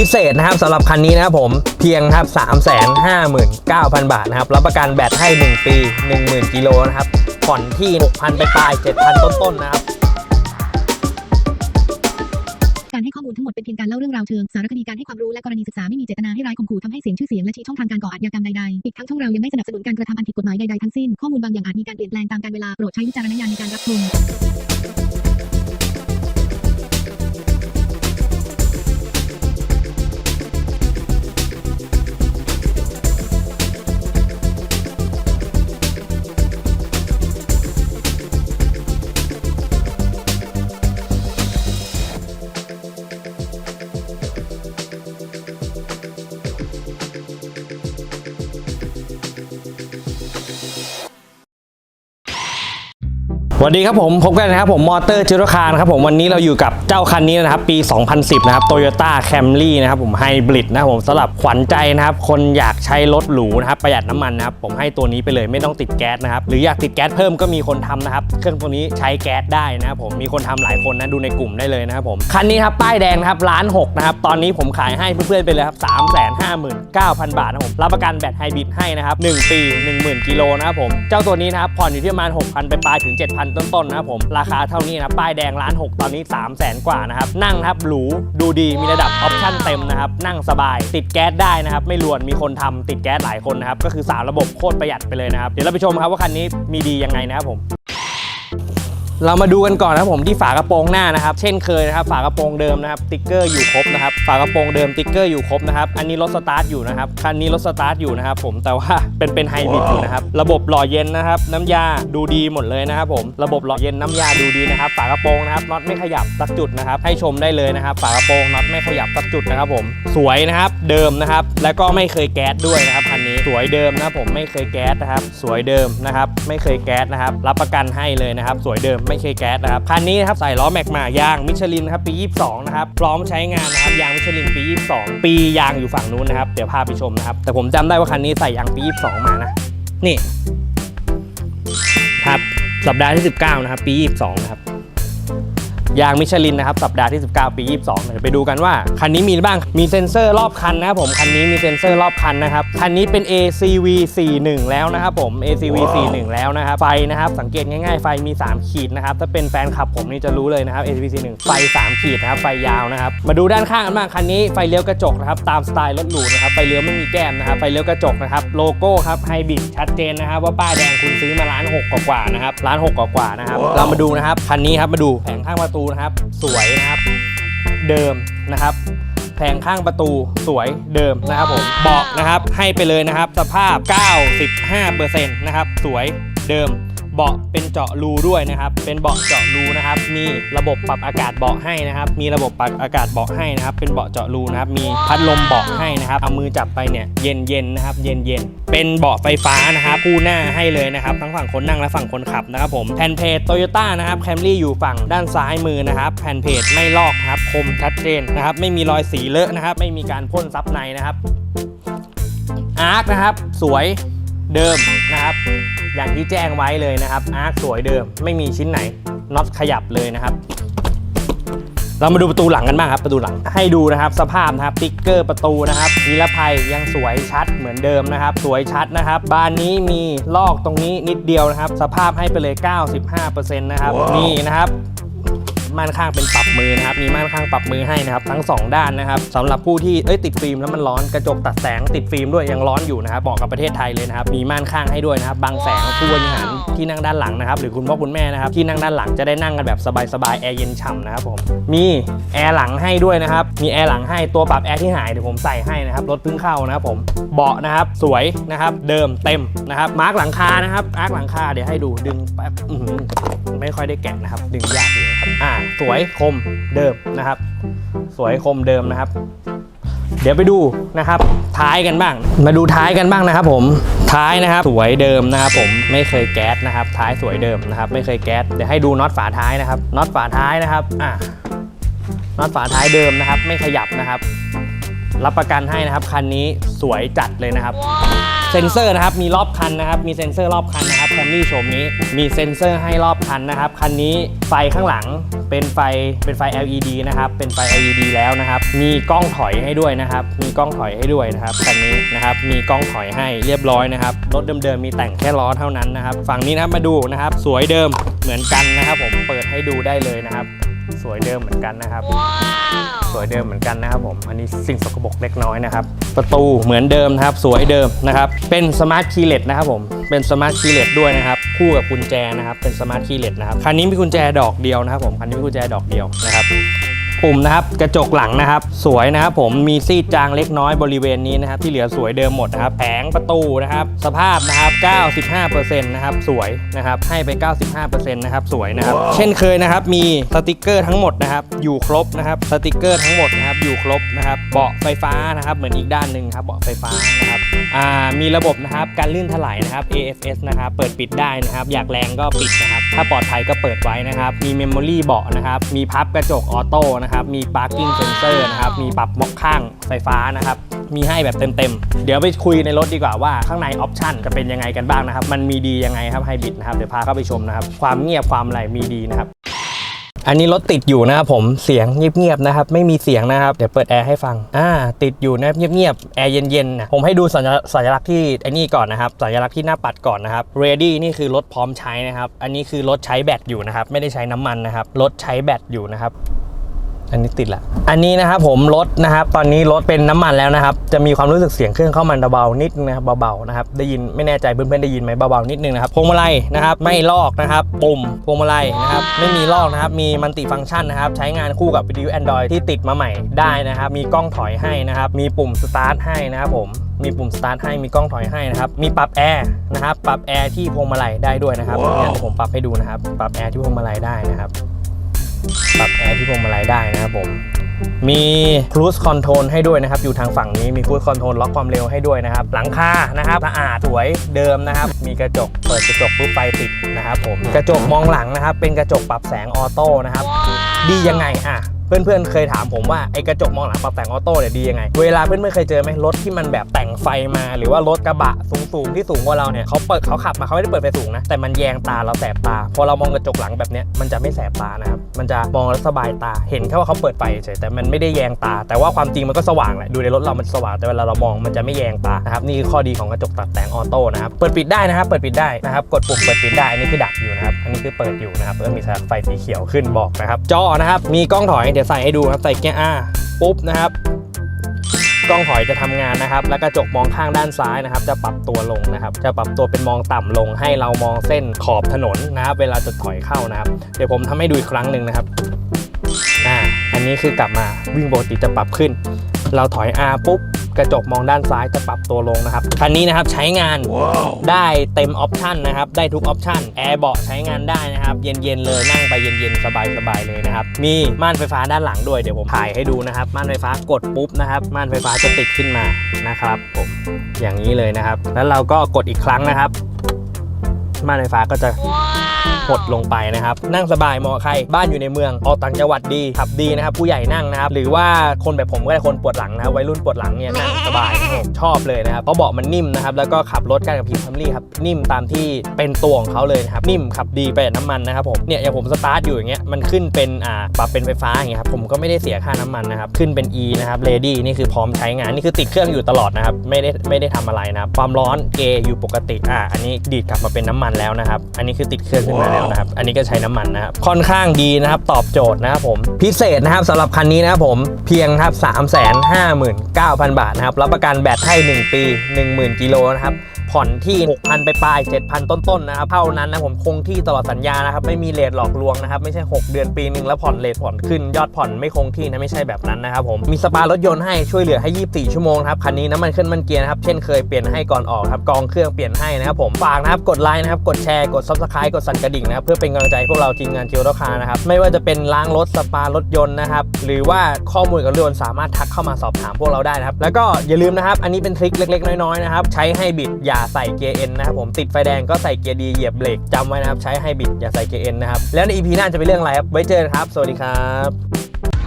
พิเศษนะครับสำหรับคันนี้นะครับผมเพียงครับ 359,000 บาทนะครับรับประกันแบตให้ 1 ปี 10,000 กิโลนะครับผ่อนที่ 6,000 ไปปลาย 7,000 ต้นๆนะครับการให้ข้อมูลทั้งหมดเป็นเพียงการเล่าเรื่องราวเชิงสารคดีการให้ความรู้และกรณีศึกษาไม่มีเจตนาให้ร้ายข่มขู่ทำให้เสียชื่อเสียงและชี้ช่องทางการก่ออาชญากรรมใดๆ อีกทั้งช่องเรายังไม่สนับสนุนการกระทำอันผิดกฎหมายใดๆทั้งสิ้น ข้อมูลบางอย่างอาจมีการเปลี่ยนแปลงตามกาลเวลาโปรดใช้วิจารณญาณในการรับชม สวัสดีครับผมพบกันนะครับผมมอเตอร์จิโรคารครับผมวันนี้เราอยู่กับเจ้าคันนี้นะครับปี 2010 นะครับ Toyota Camry นะครับผมไฮบริดนะครับผมสำหรับขวัญใจนะครับ คนอยากใช้รถหรูนะครับประหยัดน้ำมันนะครับผมให้ตัวนี้ไปเลยไม่ต้องติดแก๊สนะครับ หรืออยากติดแก๊สเพิ่มก็มีคนทำนะครับ เครื่องตัวนี้ใช้แก๊สได้นะครับผมมีคนทำหลายคนนะดูในกลุ่มได้เลยนะครับผมคันนี้ครับป้ายแดงนะครับล้านหกนะครับตอนนี้ผมขายให้เพื่อนๆไปเลยครับ3 5 9 0 0 0บาทนะครับผมรับประกันแบตไฮบริดให้นะครับ1ปี10,000กิโลนะครับผมเจ้าตัวนี้นะครับผ่อนอยู่ที่ประมาณ6,000ไปปลายถึง7,000ต้นๆนะครับผม ราคาเท่านี้นะป้ายแดงล้านหกตอนนี้ 3 0 0แสนกว่านะครับ นั่งครับหรูดูดีมีระดับออปชั่นเต็มนะครับ นั่งสบาย ติดแก๊สได้นะครับ ไม่รวนมีคนทำติดแก๊สหลายคนนะครับ ก็คือสามระบบโคตรประหยัดไปเลยนะครับ เดี๋ยวเราไปชมครับว่าคันนี้มีดียังไงนะครับผม เรามาดูกันก่อนนะผมที่ฝากระโปรงหน้านะครับ เช่นเคยนะครับ ฝากระโปรงเดิมนะครับติ๊กเกอร์อยู่ครบนะครับ ฝากระโปรงเดิมติ๊กเกอร์อยู่ครบนะครับ อันนี้รถสตาร์ทอยู่นะครับ คันนี้รถสตาร์ทอยู่นะครับผม แต่ว่าเป็นเป็นไฮบริดอยู่นะครับ ระบบหล่อเย็นนะครับ น้ำยาดูดีหมดเลยนะครับผม ระบบหล่อเย็นน้ำยาดูดีนะครับ ฝากระโปรงนะครับ น็อตไม่ขยับสักจุดนะครับ ให้ชมได้เลยนะครับ ฝากระโปรงน็อตไม่ขยับสักจุดนะครับผม สวยนะครับ เดิมนะครับ แล้วก็ไม่เคยแก๊สด้วยนะครับคันนี้ สวยเดิมนะผม ไม่เคยแก๊สนะครับ สวยเดิมนะครับ ไม่เคยแก๊สนะครับ รับประกันให้เลยนะครับ สวยเดิมไม่เคแก๊สนะครับคันนี้นะครับใส่ล้อแม็กมายางมิชลินนะครับปี 22 นะครับพร้อมใช้งานนะครับยางมิชลินปี 22 ปียางอยู่ฝั่งนู้นนะครับเดี๋ยวพาไปชมนะครับแต่ผมจำได้ว่าคันนี้ใส่ยางปี 22 มานะนี่ครับสัปดาห์ที่ 19 นะครับปี 22 นะครับ ยางมิชลินนะครับ สัปดาห์ที่ 19 ปี 22เดี๋ยวไปดูกันว่า คันนี้มีอะไรบ้าง มีเซ็นเซอร์รอบคันนะครับผม คันนี้มีเซ็นเซอร์รอบคันนะครับ คันนี้เป็น ACV 41แล้วนะครับผม ACV 41แล้วนะครับ ไฟนะครับ สังเกตง่ายๆ ไฟมี 3 ขีดนะครับ ถ้าเป็นแฟนคลับผมนี่จะรู้เลยนะครับ ACV 41ไฟ 3 ขีดนะครับ ไฟยาวนะครับ มาดูด้านข้างกันบ้าง คันนี้ไฟเลี้ยวกระจกนะครับ ตามสไตล์รถหรูนะครับ ไฟเลี้ยวไม่มีแก้มนะครับ ไฟเลี้ยวกระจกนะครับ โลโก้ครับ ไฮบริดชัดเจนนะครับว่าป้ายแดงคุณซื้อมาล้านหกกว่าๆนะครับล้านหกกว่าๆนะครับ เรามาดูนะครับ คันนี้ครับ มาดูแผงข้างประตูนะครับ สวยนะครับ เดิมนะครับแผงข้างประตูสวยเดิมนะครับผมเบาะนะครับให้ไปเลยนะครับ สภาพ 95%นะครับสวยเดิม เบาะเป็นเจาะรูด้วยนะครับ เป็นเบาะเจาะรูนะครับ มีระบบปรับอากาศเบาะให้นะครับ มีระบบปรับอากาศเบาะให้นะครับ เป็นเบาะเจาะรูนะครับ มีพัดลมเบาะให้นะครับ เอามือจับไปเนี่ยเย็นเย็นนะครับ เย็นเย็นเป็นเบาะไฟฟ้านะครับคู่หน้าให้เลยนะครับ ทั้งฝั่งคนนั่งและฝั่งคนขับนะครับผมแผ่นเพจโตโยต้านะครับแคมรี่อยู่ฝั่งด้านซ้ายมือนะครับแผ่นเพจไม่ลอกครับคมชัดเจนนะครับ ไม่มีรอยสีเลอะนะครับ ไม่มีการพ่นซับในนะครับอาร์คนะครับ สวย เดิมนะครับ อย่างที่แจ้งไว้เลยนะครับอาร์คสวยเดิมไม่มีชิ้นไหนน็อตขยับเลยนะครับ เรามาดูประตูหลังกันบ้างครับประตูหลังให้ดูนะครับสภาพนะครับติ๊กเกอร์ประตูนะครับนิรภัยยังสวยชัดเหมือนเดิมนะครับ สวยชัดนะครับ บานนี้มีลอกตรงนี้นิดเดียวนะครับ สภาพให้ไปเลย 95%นะครับ นี่นะครับ ม่านข้างเป็นปรับมือนะครับ มีม่านข้างปรับมือให้นะครับ ทั้ง 2 ด้านนะครับสำหรับผู้ที่เอ้ยติดฟิล์มแล้วมันร้อนกระจกตัดแสงติดฟิล์มด้วยยังร้อนอยู่นะครับเหมาะกับประเทศไทยเลยนะครับ มีม่านข้างให้ด้วยนะครับบังแสงผู้บริหารที่นั่งด้านหลังนะครับ หรือคุณพ่อคุณแม่นะครับที่นั่งด้านหลังจะได้นั่งกันแบบสบายๆแอร์เย็นฉ่ำนะครับผมมีแอร์หลังให้ด้วยนะครับมีแอร์หลังให้ตัวปรับแอร์ที่หายเดี๋ยวผมใส่ให้นะครับรถเพิ่งเข้านะครับผมเบาะนะครับสวยนะครับเดิมเต็มนะครับมาร์กหลังคานะครับมาร์กหลังคาเดี๋ยวให้ดูดึงแป๊บไม่ค่อยได้แกะนะครับ ดึงยากอยู่นะครับอ่าสวยคมเดิมนะครับ สวยคมเดิมนะครับ เดี๋ยวไปดูนะครับ ท้ายกันบ้าง มาดูท้ายกันบ้างนะครับ ผมท้ายนะครับ สวยเดิมนะครับ ผมไม่เคยแก๊สนะครับ ท้ายสวยเดิมนะครับ ไม่เคยแก๊สเดี๋ยวให้ดูน็อตฝาท้ายนะครับน็อตฝาท้ายนะครับอ่าน็อตฝาท้ายเดิมนะครับ ไม่ขยับนะครับ รับประกันให้นะครับคันนี้สวยจัดเลยนะครับ เซ็นเซอร์นะครับ มีรอบคันนะครับ มีเซ็นเซอร์รอบคันนะครับแคมรี่โฉมนี้ มีเซ็นเซอร์ให้รอบคันนะครับ คันนี้ไฟข้างหลังเป็นไฟ เป็นไฟ LED นะครับ เป็นไฟ LED แล้วนะครับ มีกล้องถอยให้ด้วยนะครับ มีกล้องถอยให้ด้วยนะครับ คันนี้นะครับ มีกล้องถอยให้เรียบร้อยนะครับ รถเดิมๆมีแต่งแค่ล้อเท่านั้นนะครับ ฝั่งนี้นะครับมาดูนะครับ สวยเดิมเหมือนกันนะครับ ผม เปิดให้ดูได้เลยนะครับ สวยเดิมเหมือนกันนะครับ สวยเดิมเหมือนกันนะครับผมอันนี้สิ่งสกปรกเล็กน้อยนะครับ ประตูเหมือนเดิมนะครับ สวยเดิมนะครับ เป็นสมาร์ทคีย์เลสนะครับผมเป็นสมาร์ทคีย์เลสด้วยนะครับ คู่กับกุญแจนะครับเป็นสมาร์ทคีย์เลสนะครับคันนี้มีกุญแจดอกเดียวนะครับผมคันนี้มีกุญแจดอกเดียวนะครับ ปุ่มนะครับกระจกหลังนะครับ สวยนะครับผมมีซีดจางเล็กน้อยบริเวณนี้นะครับที่เหลือสวยเดิมหมดนะครับแผงประตูนะครับสภาพนะครับ95%นะครับสวยนะครับให้ไป 95%นะครับสวยนะครับ เช่นเคยนะครับมีสติกเกอร์ทั้งหมดนะครับอยู่ครบนะครับสติกเกอร์ทั้งหมดนะครับอยู่ครบนะครับเบาะไฟฟ้านะครับเหมือนอีกด้านหนึ่งครับเบาะไฟฟ้านะครับอ่า มีระบบนะครับการลื่นถลายนะครับ AFS นะครับเปิดปิดได้นะครับ อยากแรงก็ปิดนะครับ ถ้าปลอดภัยก็เปิดไว้นะครับ มีเมมโมรี่เบาะนะครับ มีพับกระจกออโต้นะครับ มี parking sensor นะครับ มีปรับมอกข้างไฟฟ้านะครับมีให้แบบเต็มๆ เดี๋ยวไปคุยในรถดีกว่าว่าข้างในออปชันจะเป็นยังไงกันบ้างนะครับ มันมีดียังไงครับไฮบริดนะครับ เดี๋ยวพาเข้าไปชมนะครับ ความเงียบความอะไรมีดีนะครับ อันนี้รถติดอยู่นะครับผมเสียงเงียบๆนะครับไม่มีเสียงนะครับเดี๋ยวเปิดแอร์ให้ฟังอ่าติดอยู่นะเงียบๆแอร์เย็นๆนะผมให้ดูสัญลักษณ์สัญลักษณ์ที่ไอ้นี่ก่อนนะครับสัญลักษณ์ที่หน้าปัดก่อนนะครับ ready นี่คือรถพร้อมใช้นะครับ อันนี้คือรถใช้แบตอยู่นะครับ ไม่ได้ใช้น้ำมันนะครับรถใช้แบตอยู่นะครับ อันนี้ติดละอันนี้นะครับผมรถนะครับ ตอนนี้รถเป็นน้ำมันแล้วนะครับ จะมีความรู้สึกเสียงเครื่องเข้ามันเบาๆนิดนะครับเบาๆนะครับ ได้ยินไม่แน่ใจเพื่อนๆได้ยินไหมเบาๆนิดนึงนะครับพวงมาลัยนะครับ ไม่ลอกนะครับ ปุ่มพวงมาลัยนะครับ ไม่มีลอกนะครับ มีมัลติฟังก์ชันนะครับ ใช้งานคู่กับวิทยุ Android ที่ติดมาใหม่ได้นะครับ มีกล้องถอยให้นะครับ มีปุ่มสตาร์ทให้นะครับผมมีปุ่มสตาร์ทให้ มีกล้องถอยให้นะครับ มีปรับแอร์นะครับ ปรับแอร์ที่พวงมาลัยได้ด้วยนะครับเดี๋ยวผมปรับให้ดูนะครับ ปรับแอร์ที่พวงมาลัยได้นะครับ ปรับแอร์ที่พวงมาลัยได้นะครับผมมี cruise control ให้ด้วยนะครับ อยู่ทางฝั่งนี้มี cruise control ล็อกความเร็วให้ด้วยนะครับ หลังคานะครับสะอาดสวยเดิมนะครับ มีกระจกเปิดกระจกปุ๊บไฟติดนะครับผมกระจกมองหลังนะครับ เป็นกระจกปรับแสงออโต้นะครับ ดียังไงอะ เพื่อนๆเคยถามผมว่าไอ้กระจกมองหลังปรับแต่งออโต้เนี่ยดียังไง เวลาเพื่อนๆเคยเจอไหมรถที่มันแบบแต่งไฟมา หรือว่ารถกระบะสูงๆที่สูงกว่าเราเนี่ยเขาเปิดเขาขับมาเขาไม่ได้เปิดไฟสูงนะแต่มันแยงตาเราแสบตา พอเรามองกระจกหลังแบบเนี้ยมันจะไม่แสบตานะครับมันจะมองแล้วสบายตา เห็นแค่ว่าเขาเปิดไฟเฉยแต่มันไม่ได้แยงตา แต่ว่าความจริงมันก็สว่างแหละดูในรถเรามันสว่างแต่เวลาเรามองมันจะไม่แยงตานะครับนี่คือข้อดีของกระจกตัดแต่งออโต้นะครับเปิดปิดได้นะครับเปิดปิดได้นะครับกดปุ่มเปิดปิดได้อนนี้คือดับอยู่นะครับ นนี้คือเปิดอยู่นะครับแล้วมีสัญลักษณ์ไฟสีเขียวขึ้นบอกนะครับ จอนะครับมีกล้องถอยเดี๋ยวใส่ให้ดูครับใส่เกียร์ R ปุ๊บนะครับกล้องถอยจะทำงานนะครับ และกระจกมองข้างด้านซ้ายนะครับ จะปรับตัวลงนะครับ จะปรับตัวเป็นมองต่ำลง ให้เรามองเส้นขอบถนนนะครับ เวลาจะถอยเข้านะครับ เดี๋ยวผมทำให้ดูอีกครั้งหนึ่งนะครับอ่าอันนี้คือกลับมาวิ่งปกติจะปรับขึ้น เราถอย R ปุ๊บ กระจกมองด้านซ้ายจะปรับตัวลงนะครับคันนี้นะครับใช้งานได้เต็มออปชันนะครับ ได้ทุกออปชันแอร์เบาะใช้งานได้นะครับ เย็นๆเลยนั่งไปเย็นๆ สบายๆเลยนะครับ มีม่านไฟฟ้าด้านหลังด้วยเดี๋ยวผมถ่ายให้ดูนะครับ ม่านไฟฟ้ากดปุ๊บนะครับม่านไฟฟ้าจะติดขึ้นมานะครับ ผมอย่างนี้เลยนะครับ แล้วเราก็กดอีกครั้งนะครับ ม่านไฟฟ้าก็จะ กดลงไปนะครับ นั่งสบายเหมาะกับใคร บ้านอยู่ในเมืองออกต่างจังหวัดดีขับดีนะครับ ผู้ใหญ่นั่งนะครับ หรือว่าคนแบบผมก็ได้คนปวดหลังนะวัยรุ่นปวดหลังเนี่ยนั่งสบายชอบเลยนะครับเพราะเบาะมันนิ่มนะครับ แล้วก็ขับรถกันกับพีคัมรี่ครับนิ่มตามที่เป็นตัวของเขาเลยนะครับนิ่มขับดีประหยัดน้ำมันนะครับผมเนี่ยอย่างผมสตาร์ทอยู่อย่างเงี้ยมันขึ้นเป็นอ่าปรับเป็นไฟฟ้าอย่างเงี้ยครับผมก็ไม่ได้เสียค่าน้ำมันนะครับขึ้นเป็น E นะครับ ready นี่คือพร้อมใช้งานนี่คือติดเครื่องอยู่ตลอดนะครับไม่ได้ไม่ได้ทำอะไรนะความร้อนเกอยู่ปกติอ่าอันนี้ดีดกลับมาเป็นน้ำมันแล้วนะครับ อันนี้คือติดเครื่องขึ้นมาแล้วนะครับ อันนี้ก็ใช้น้ำมันนะครับ ค่อนข้างดีนะครับ ตอบโจทย์นะครับผม พิเศษนะครับสำหรับคันนี้นะครับผมเพียงครับ3 5 9 0 0 0บาทนะครับ รับประกันแบตให้ 1 ปี 10,000 กิโลนะครับ ผ่อนที่ 6,000 ไปปลาย 7,000 ต้นๆนะครับเท่านั้นนะผมคงที่ตลอดสัญญานะครับไม่มีเลทหลอกลวงนะครับไม่ใช่ 6 เดือนปีหนึ่งแล้วผ่อนเลทผ่อนขึ้นยอดผ่อนไม่คงที่นะไม่ใช่แบบนั้นนะครับผมมีสปารถยนต์ให้ช่วยเหลือให้ 24 ชั่วโมงครับคันนี้น้ำมันเครื่องมันเกียร์นะครับเช่นเคยเปลี่ยนให้ก่อนออกครับกองเครื่องเปลี่ยนให้นะครับผมฝากนะครับกดไลค์นะครับกดแชร์กด subscribe กดสั่นกระดิ่งนะครับเพื่อเป็นกำลังใจพวกเราทีมงานเกียวรคานะครับไม่ว่าจะเป็นล้างรถสปารถยนต์นะครับหรือว่าข้อมูลกับรถยนต์สามารถทักเข้ามาสอบถามพวกเราได้นะครับแล้วก็อย่าลืมนะครับอันนี้เป็นทริคเล็กๆ น้อยๆนะครับใช้ให้บิดอย่าใส่เกียร์เอ็นนะครับผมติดไฟแดงก็ใส่เกียร์ดีเหยียบเบรกจำไว้นะครับใช้ให้บิดอย่าใส่เกียร์เอ็นนะครับแล้วใน EP หน้าจะเป็นเรื่องอะไรครับไว้เจอกันครับ สวัสดีครับ